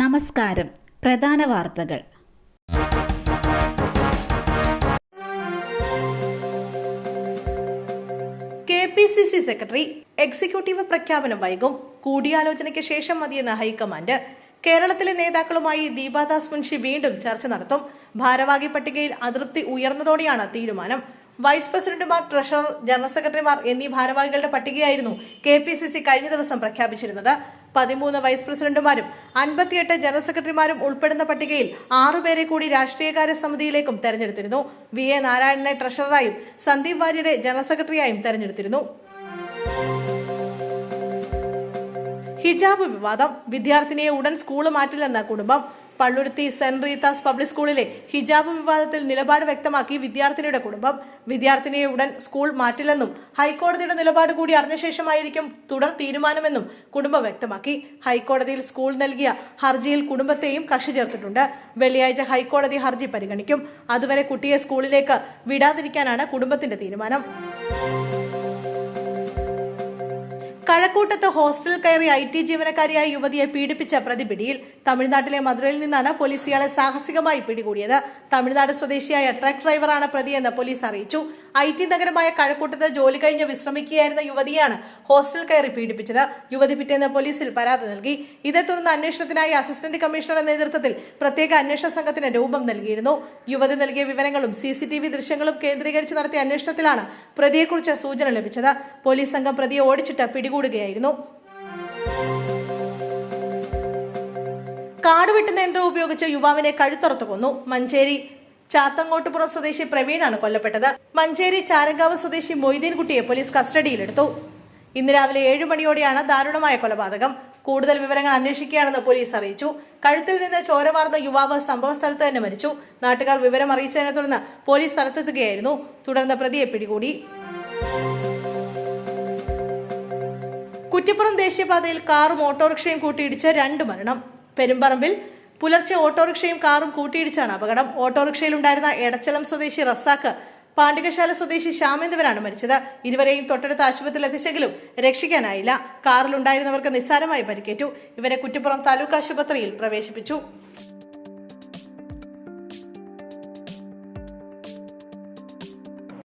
നമസ്കാരം. പ്രധാന വാർത്തകൾ. K P C C secretary executive പ്രഖ്യാപനം വൈകും. കൂടിയാലോചനയ്ക്ക് ശേഷം മതിയെന്ന ഹൈക്കമാൻഡ്. കേരളത്തിലെ നേതാക്കളുമായി ദീപാദാസ് മുൻഷി വീണ്ടും ചർച്ച നടത്തും. ഭാരവാഹി പട്ടികയിൽ അതൃപ്തി ഉയർന്നതോടെയാണ് തീരുമാനം. വൈസ് പ്രസിഡന്റുമാർ ട്രഷറർ ജനറൽ സെക്രട്ടറിമാർ എന്നീ ഭാരവാഹികളുടെ പട്ടികയായിരുന്നു കെ പി സി സി കഴിഞ്ഞ ദിവസം പ്രഖ്യാപിച്ചിരുന്നത്. പതിമൂന്ന് വൈസ് പ്രസിഡന്റുമാരും അൻപത്തിയെട്ട് ജനറൽ സെക്രട്ടറിമാരും ഉൾപ്പെടുന്ന പട്ടികയിൽ ആറുപേരെ കൂടി രാഷ്ട്രീയകാര്യ സമിതിയിലേക്കും തെരഞ്ഞെടുത്തിരുന്നു. വി. എ. നാരായണനെ ട്രഷററായും സന്ദീപ് വാര്യരെ ജനറൽ സെക്രട്ടറിയായും തെരഞ്ഞെടുത്തിരുന്നു. ഹിജാബ് വിവാദം. വിദ്യാർത്ഥിനിയെ ഉടൻ സ്കൂൾ മാറ്റില്ലെന്ന കുടുംബം. പള്ളുരുത്തി സെന്റ് റീത്താസ് പബ്ലിക് സ്കൂളിലെ ഹിജാബ് വിവാദത്തിൽ നിലപാട് വ്യക്തമാക്കി വിദ്യാർത്ഥിനിയുടെ കുടുംബം. വിദ്യാർത്ഥിനിയെ ഉടൻ സ്കൂൾ മാറ്റില്ലെന്നും ഹൈക്കോടതിയുടെ നിലപാട് കൂടി അറിഞ്ഞ ശേഷമായിരിക്കും തുടർ തീരുമാനമെന്നും കുടുംബം വ്യക്തമാക്കി. ഹൈക്കോടതിയിൽ സ്കൂൾ നൽകിയ ഹർജിയിൽ കുടുംബത്തെയും കക്ഷി ചേർത്തിട്ടുണ്ട്. വെള്ളിയാഴ്ച ഹൈക്കോടതി ഹർജി പരിഗണിക്കും. അതുവരെ കുട്ടിയെ സ്കൂളിലേക്ക് വിടാതിരിക്കാനാണ് കുടുംബത്തിന്റെ തീരുമാനം. കഴക്കൂട്ടത്ത് ഹോസ്റ്റലിൽ കയറി ഐ ടി ജീവനക്കാരിയായ യുവതിയെ പീഡിപ്പിച്ച പ്രതി പിടിയിൽ തമിഴ്നാട്ടിലെ മധുരയിൽ നിന്നാണ് പോലീസ് ഇയാളെ സാഹസികമായി പിടികൂടിയത്. തമിഴ്നാട് സ്വദേശിയായ ട്രക്ക് ഡ്രൈവറാണ് പ്രതിയെന്ന് പോലീസ് അറിയിച്ചു. ഐ ടി നഗരമായ കഴക്കൂട്ടത്ത് ജോലി കഴിഞ്ഞ് വിശ്രമിക്കുകയായിരുന്ന യുവതിയാണ് ഹോസ്റ്റൽ കയറി പീഡിപ്പിച്ചത്. യുവതി പിറ്റേന്ന് പോലീസിൽ പരാതി നൽകി. ഇതേ തുടർന്ന് അന്വേഷണത്തിനായി അസിസ്റ്റന്റ് കമ്മീഷണറുടെ നേതൃത്വത്തിൽ പ്രത്യേക അന്വേഷണ സംഘത്തിന് രൂപം നൽകിയിരുന്നു. യുവതി നൽകിയ വിവരങ്ങളും സി ദൃശ്യങ്ങളും കേന്ദ്രീകരിച്ച് നടത്തിയ അന്വേഷണത്തിലാണ് പ്രതിയെക്കുറിച്ച് സൂചന ലഭിച്ചത്. പോലീസ് സംഘം പ്രതിയെ ഓടിച്ചിട്ട് പിടികൂടുകയായിരുന്നു. കാടുവെട്ടുന്ന യന്ത്രം ഉപയോഗിച്ച് യുവാവിനെ കഴുത്തറുത്ത് കൊന്നു. മഞ്ചേരി ചാത്തങ്ങോട്ടുപുറം സ്വദേശി പ്രവീണാണ് കൊല്ലപ്പെട്ടത്. മഞ്ചേരി ചാരങ്കാവ് സ്വദേശി മൊയ്തീൻകുട്ടിയെ പോലീസ് കസ്റ്റഡിയിലെടുത്തു. ഇന്ന് രാവിലെ ഏഴു മണിയോടെയാണ് ദാരുണമായ കൊലപാതകം. കൂടുതൽ വിവരങ്ങൾ അന്വേഷിക്കുകയാണെന്ന് പോലീസ് അറിയിച്ചു. കഴുത്തിൽ നിന്ന് ചോരവാർന്ന യുവാവ് സംഭവസ്ഥലത്ത് തന്നെ മരിച്ചു. നാട്ടുകാർ വിവരം അറിയിച്ചതിനെ തുടർന്ന് പോലീസ് സ്ഥലത്തെത്തുകയായിരുന്നു. തുടർന്ന് പ്രതിയെ പിടികൂടി. കുറ്റിപ്പുറം ദേശീയപാതയിൽ കാറും ഓട്ടോറിക്ഷയും കൂട്ടിയിടിച്ച് രണ്ട് മരണം. പെരുമ്പറമ്പിൽ പുലർച്ചെ ഓട്ടോറിക്ഷയും കാറും കൂട്ടിയിടിച്ചാണ് അപകടം. ഓട്ടോറിക്ഷയിലുണ്ടായിരുന്ന എടച്ചലം സ്വദേശി റസാക്ക് പാണ്ഡികശാല സ്വദേശി ശ്യാം എന്നിവരാണ് മരിച്ചത്. ഇരുവരെയും തൊട്ടടുത്ത ആശുപത്രിയിൽ എത്തിച്ചെങ്കിലും രക്ഷിക്കാനായില്ല. കാറിലുണ്ടായിരുന്നവർക്ക് നിസ്സാരമായി പരിക്കേറ്റു. ഇവരെ കുറ്റിപ്പുറം താലൂക്ക് ആശുപത്രിയിൽ പ്രവേശിപ്പിച്ചു.